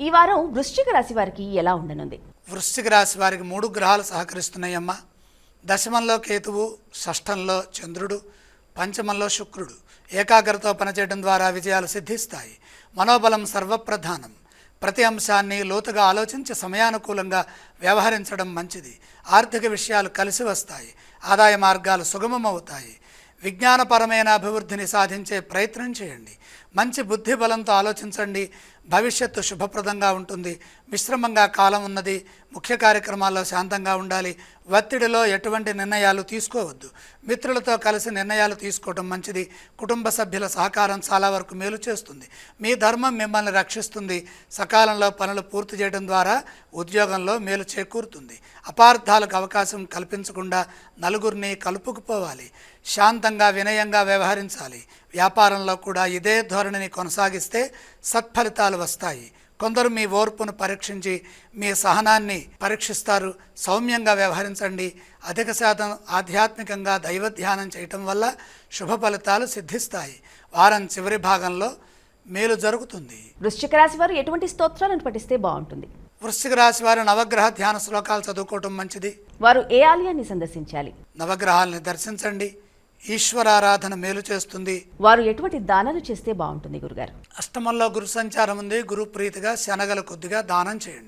ఈ వారం వృశ్చిక రాశి వారికి ఎలా ఉండనుంది? వృశ్చిక రాశి వారికి మూడు గ్రహాలు సహకరిస్తున్నాయమ్మా. దశమంలో కేతువు షష్ఠంలో చంద్రుడు పంచమంలో శుక్రుడు. ఏకాగ్రతతో పనిచేయడం ద్వారా విజయాలు సిద్ధిస్తాయి. మనోబలం సర్వప్రధానం. ప్రతి అంశాన్ని లోతుగా ఆలోచించి సమయానుకూలంగా వ్యవహరించడం మంచిది. ఆర్థిక విషయాలు కలిసి వస్తాయి. ఆదాయ మార్గాలు సుగమమవుతాయి. విజ్ఞానపరమైన అభివృద్ధిని సాధించే ప్రయత్నం చేయండి. మంచి బుద్ధి బలంతో ఆలోచించండి. భవిష్యత్తు శుభప్రదంగా ఉంటుంది. మిశ్రమంగా కాలం ఉన్నది. ముఖ్య కార్యక్రమాల్లో శాంతంగా ఉండాలి. ఒత్తిడిలో ఎటువంటి నిర్ణయాలు తీసుకోవద్దు. మిత్రులతో కలిసి నిర్ణయాలు తీసుకోవడం మంచిది. కుటుంబ సభ్యుల సహకారం చాలా వరకు మేలు చేస్తుంది. మీ ధర్మం మిమ్మల్ని రక్షిస్తుంది. సకాలంలో పనులు పూర్తి చేయడం ద్వారా ఉద్యోగంలో మేలు చేకూరుతుంది. అపార్థాలకు అవకాశం కల్పించకుండా నలుగురిని కలుపుకుపోవాలి. శాంతంగా వినయంగా వ్యవహరించాలి. వ్యాపారంలో కూడా ఇదే ధోరణిని కొనసాగిస్తే సత్ఫలితాలు వస్తాయి. కొందరు మీ ఓర్పును పరీక్షించి మీ సహనాన్ని పరీక్షిస్తారు. సౌమ్యంగా వ్యవహరించండి. అధిక శాతం ఆధ్యాత్మికంగా దైవ ధ్యానం చేయటం వల్ల శుభ ఫలితాలు సిద్ధిస్తాయి. వారం చివరి భాగంలో మేలు జరుగుతుంది. వృశ్చిక రాశి వారు ఎటువంటి స్తోత్రాలను పఠిస్తే బాగుంటుంది? వృశ్చిక రాశి వారు నవగ్రహ ధ్యాన శ్లోకాలు చదువుకోవటం మంచిది. వారు ఏ ఆలయాన్ని సందర్శించాలి? నవగ్రహాలని దర్శించండి. ఈశ్వరారాధన మేలు చేస్తుంది. వారు ఎటువంటి దానాలు చేస్తే బాగుంటుంది గురుగారు? అష్టమంలో గురు సంచారం ఉంది. గురు ప్రీతిగా శనగలు కొద్దిగా దానం చేయండి.